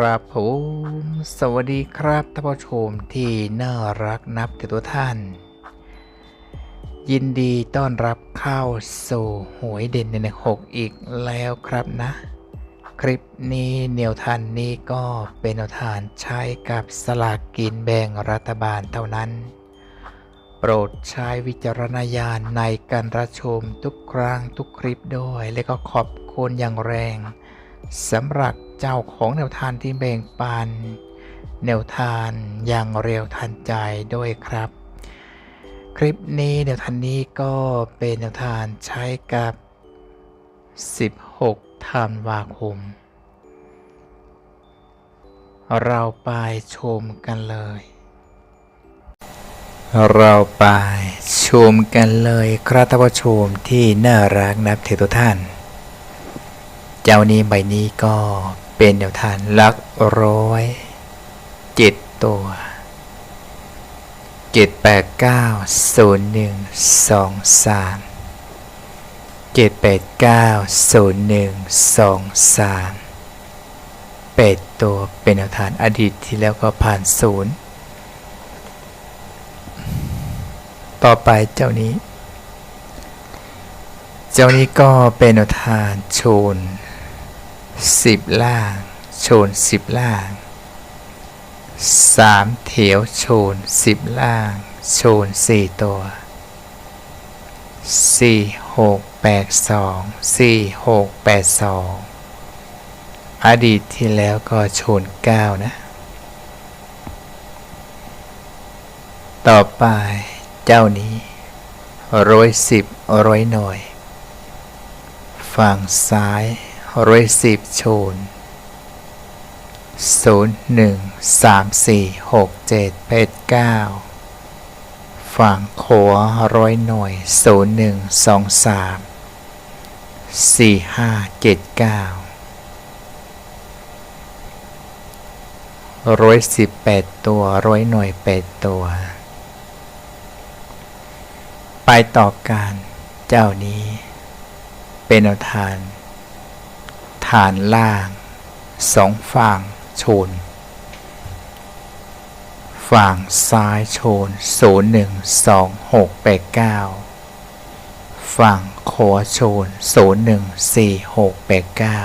ครับผมสวัสดีครับท่านผู้ชมที่น่ารักนับถือตัวท่าน ยินดีต้อนรับเข้าสู่หวยเด่นในหกอีกแล้วครับนะ คลิปนี้แนวทานนี้ก็เป็นแนวทานใช้กับสลากกินแบ่งรัฐบาลเท่านั้น โปรดใช้วิจารณญาณในการรับชมทุกครั้งทุกคลิปด้วย และก็ขอบคุณอย่างแรงสำหรับ เจ้าของแนวทานที่แบ่งปัน แนวทานอย่างเร็วทันใจด้วยครับ คลิปนี้แนวทานนี้ก็เป็นแนวทานใช้กับ 16ธันวาคม เราไปชมกันเลย เราไปชมกันเลยครับท่านผู้ชมที่น่ารักนับถือทุกท่านเจ้านี้ใบนี้ก็ เป็นแนวทานลักร้อยเจ็ดตัวเจ็ดแปดเก้าศูนย์หนึ่งสองสามเจ็ดแปดเก้าศูนย์หนึ่งสองสามแปดตัวเป็นแนวทานอดีตที่แล้วก็ผ่านศูนย์ต่อไปเจ้านี้ เจ้านี้ก็เป็นแนวทานโชน สิบล่าง โชนสิบล่างสามเถียวโชนสิบล่าง โชนสี่ตัวสี่หกแปดสองสี่หกแปดสองอดีตที่แล้วก็โชนเก้านะ ต่อไปเจ้านี้ร้อยสิบร้อยหน่วย ฝั่งซ้าย ร้อยสิบโชนศูนย์หนึ่งสามสี่หกเจ็ดแปดเก้าฝั่งขวาร้อยหน่วยศูนย์หนึ่งสองสามสี่ห้าเจ็ดเก้าร้อยสิบแปดตัวร้อยหน่วยแปดตัว ไปต่อการเจ้านี้เป็นแนวทาน ฐานล่างสองฝั่งโชน ฝั่งซ้ายโชนศูนย์หนึ่งสองหกแปดเก้าฝั่งขวาโชนศูนย์หนึ่งสี่หกแปดเก้า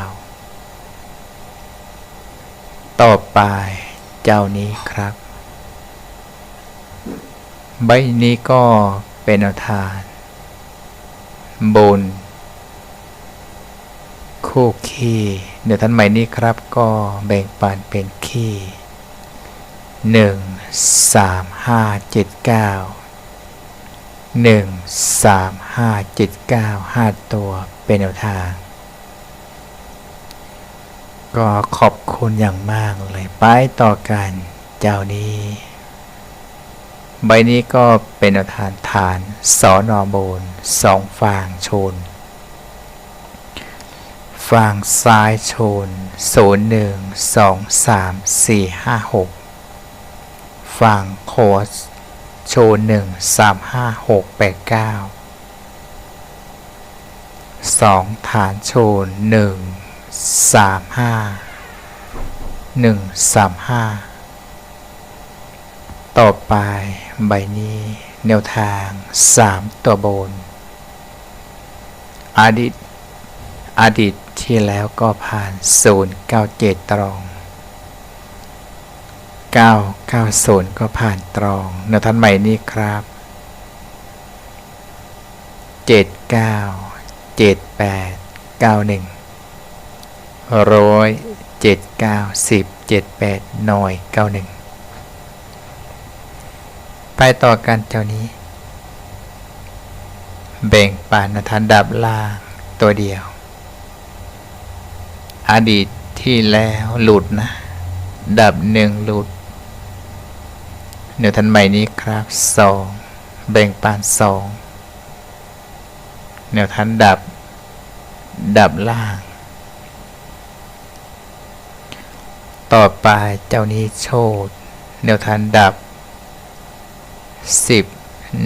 ต่อไปเจ้านี้ครับ ใบนี้ก็เป็นแนวทาน บน คู่ขี้เดี๋ยวท่านใหม่นี้ครับก็แบ่งปันเป็นขี้หนึ่งสามห้าเจ็ดเก้าหนึ่งสามห้าเจ็ดเก้าห้าตัวเป็นแนวทาง ก็ขอบคุณอย่างมากเลยไปต่อกันเจ้านี้ ใบนี้ก็เป็นแนวทานฐานสอนอโบนสองฝั่งชน ฝั่งซ้ายโชนศูนย์หนึ่งสองสามสี่ห้าหกฝั่งขวาโชนหนึ่งสามห้าหกแปดเก้าสองฐานโชนหนึ่งสามห้าหนึ่งสามห้าต่อไปใบนี้แนวทางสามตัวบนอดีตอดีต ที่แล้วก็ผ่าน 097 ตรอง 990 ก็ผ่านตรองแนวทันใหม่นี้ครับ 79 78 91ร้อยเจ็ดเก้าสิบเจ็ดแปดหน่อยเก้าหนึ่งไปต่อกันเจ้านี้ แบ่งปันนทันดับล่างตัวเดียว อดีตที่แล้วหลุดนะ ดับหนึ่งหลุดเดี๋ยวทันใหม่นี้ครับสองแบ่งปานสองแนวทันดับ ดับล่าง ต่อไปเจ้านี้โชดแนวทันดับสิบ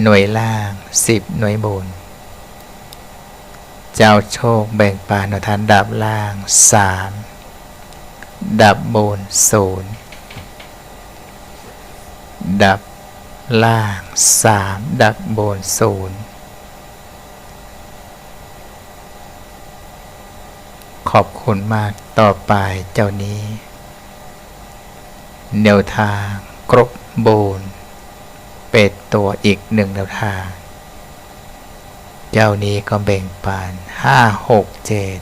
หน่วยล่างสิบหน่วยบน เจ้าโชคแบ่งปานทันดับล่างสามดับบนศูนย์ดับล่างสามดับบนศูนย์ขอบคุณมากต่อไปเจ้านี้แนวทางครบโบน เป็ดตัวอีกหนึ่งแนวทาง เจ้านี้ก็แบ่งปันห้าหกเจ็ด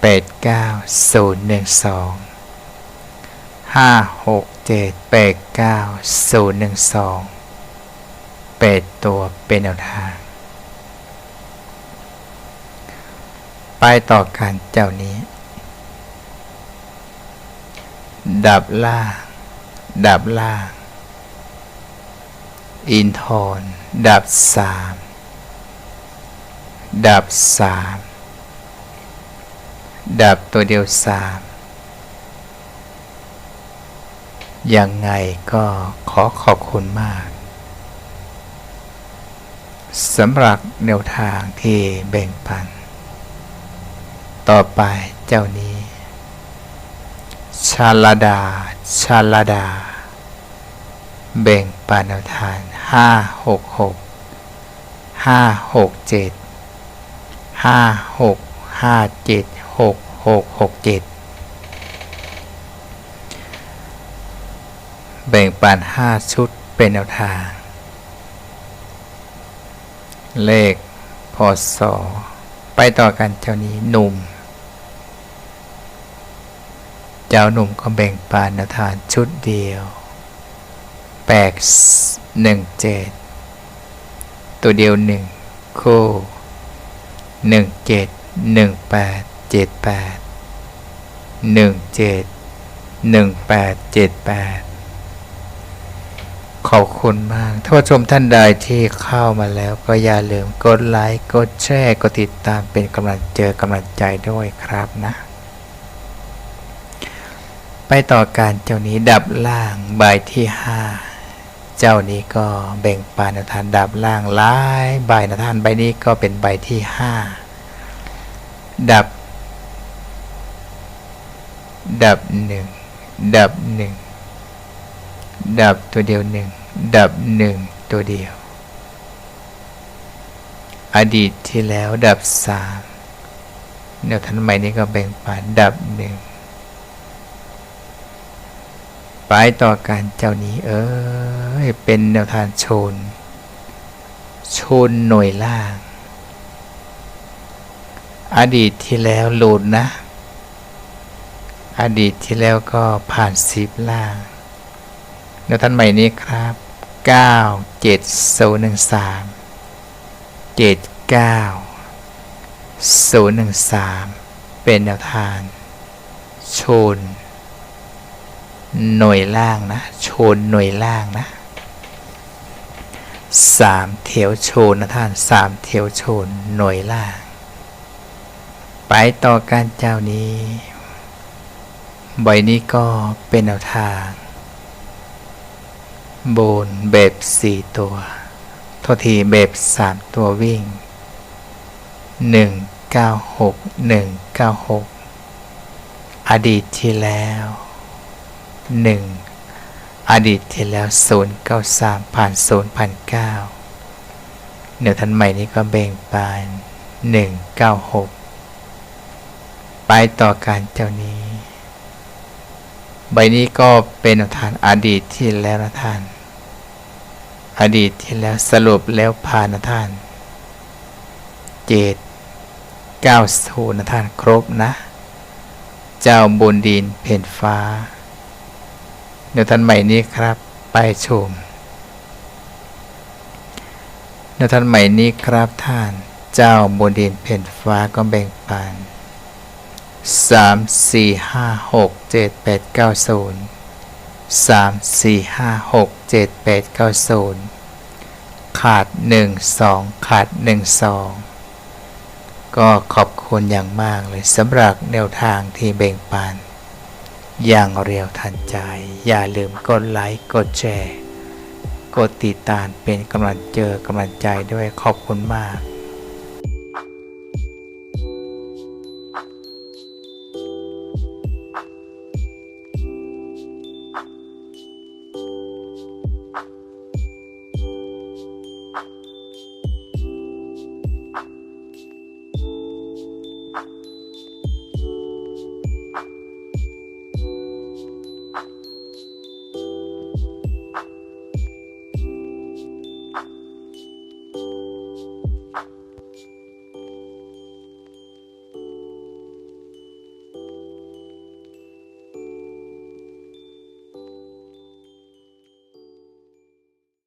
เป็ดเก้าศูนย์หนึ่งสองห้าหกเจ็ดเป็ดเก้าศูนย์หนึ่งสองเป็ดตัวเป็นแนวทาง ไปต่อกันเจ้านี้ ดับล่าง ดับล่าง อินทรดับสามดับสามดับตัวเดียวสามยังไงก็ขอขอบคุณมากสำหรับแนวทางที่แบ่งปัน ต่อไปเจ้านี้ ชาลดา ชาลดา แบ่งปันแนวทาง ห้าหกหกห้าหกเจ็ดห้าหกห้าเจ็ดหกหกหกเจ็ดแบ่งปันห้าชุดเป็นแนวทาง เลขพศไปต่อกันเจ้านี้หนุ่ม เจ้าหนุ่มก็แบ่งปันแนวทางชุดเดียว แปดหนึ่งเจ็ดตัวเดียวหนึ่งคู่หนึ่งเจ็ดหนึ่งแปดเจ็ดแปดหนึ่งเจ็ดหนึ่งแปดเจ็ดแปดขอบคุณมากท่านผู้ชมท่านใดที่เข้ามาแล้วก็อย่าลืมกดไลค์กดแชร์กดติดตามเป็นกำลังเจอกำลังใจด้วยครับนะ ไปต่อการเจ้านี้ดับล่างใบที่ห้า เจ้านี้ก็แบ่งปานทานดับล่างหลายใบนะท่านใบนี้ก็เป็นใบที่ห้าดับ ดับหนึ่งดับหนึ่งดับตัวเดียวหนึ่งดับหนึ่งตัวเดียว อดีตที่แล้วดับสามแนวทันใหม่นี้ก็แบ่งปานดับหนึ่ง ไปต่อการเจ้านี้ เอ้ยเป็นแนวทางชน ชนหน่วยล่าง อดีตที่แล้วหลุดนะ อดีตที่แล้วก็ผ่านสิบล่างแนวทางใหม่นี้ครับ 9 7 0 1 3 7 9 0 1 3 เป็นแนวทางชน หน่วยล่างนะโชนหน่วยล่างนะสามเถวโชนนะท่านสามเถวโชนหน่วยล่าง ไปต่อการเจ้านี้ใบนี้ก็เป็นแนวทาง โบนแบบสี่ตัวโทษทีแบบสามตัววิ่งหนึ่งเก้าหกหนึ่งเก้าหกอดีตที่แล้ว หนึ่งอดีตที่แล้วศูนย์เก้าสามผ่านศูนย์ผ่านเก้าเดี๋ยวทันใหม่นี้ก็แบ่งปานหนึ่งเก้าหกไปต่อการเจ้านี้ ใบนี้ก็เป็นทานอดีตที่แล้วนะท่าน อดีตที่แล้วสรุปแล้วผ่านนะท่านเจ็ดเก้าศูนย์นะท่านครบนะ เจ้าบนดินเพ่นฟ้า เดี๋ยวท่านใหม่นี้ครับ ไปชมเดี๋ยวท่านใหม่นี้ครับท่าน เจ้าบนดินเพ่นฟ้าก็แบ่งปันสามสี่ห้าหกเจ็ดแปดเก้าศูนย์สามสี่ห้าหกเจ็ดแปดเก้าศูนย์ขาดหนึ่งสองขาดหนึ่งสองก็ขอบคุณอย่างมากเลยสำหรับแนวทางที่แบ่งปัน อย่างเร็วทันใจ อย่าลืมกดไลค์ กดแชร์ กดติดตามเป็นกำลังเจอกำลังใจด้วยขอบคุณมาก